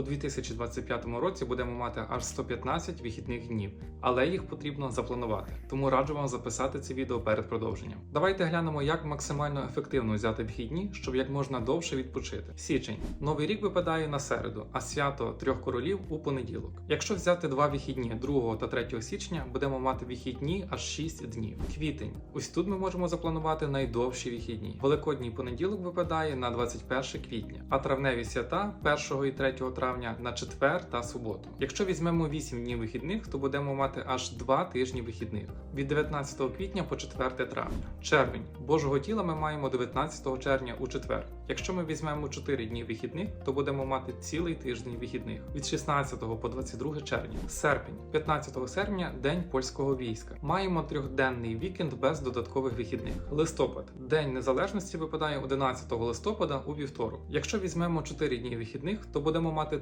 У 2025 році будемо мати аж 115 вихідних днів, але їх потрібно запланувати. Тому раджу вам записати це відео перед продовженням. Давайте глянемо, як максимально ефективно взяти вихідні, щоб як можна довше відпочити. Січень новий рік випадає на середу, а свято трьох королів у понеділок. Якщо взяти два вихідні 2 та 3 січня, будемо мати вихідні аж 6 днів. Квітень. Ось тут ми можемо запланувати найдовші вихідні. Великодній понеділок випадає на 21 квітня, а травневі свята 1 і 3 травня на четвер та суботу. Якщо візьмемо 8 днів вихідних, то будемо мати аж 2 тижні вихідних від 19 квітня по 4 травня. Червень Божого тіла ми маємо 19 червня у четвер. Якщо ми візьмемо 4 дні вихідних, то будемо мати цілий тиждень вихідних від 16 по 22 червня. Серпень, 15 серпня, день польського війська. Маємо трьохденний вікенд без додаткових вихідних. Листопад, день незалежності випадає 11 листопада у вівторок. Якщо візьмемо 4 дні вихідних, то будемо мати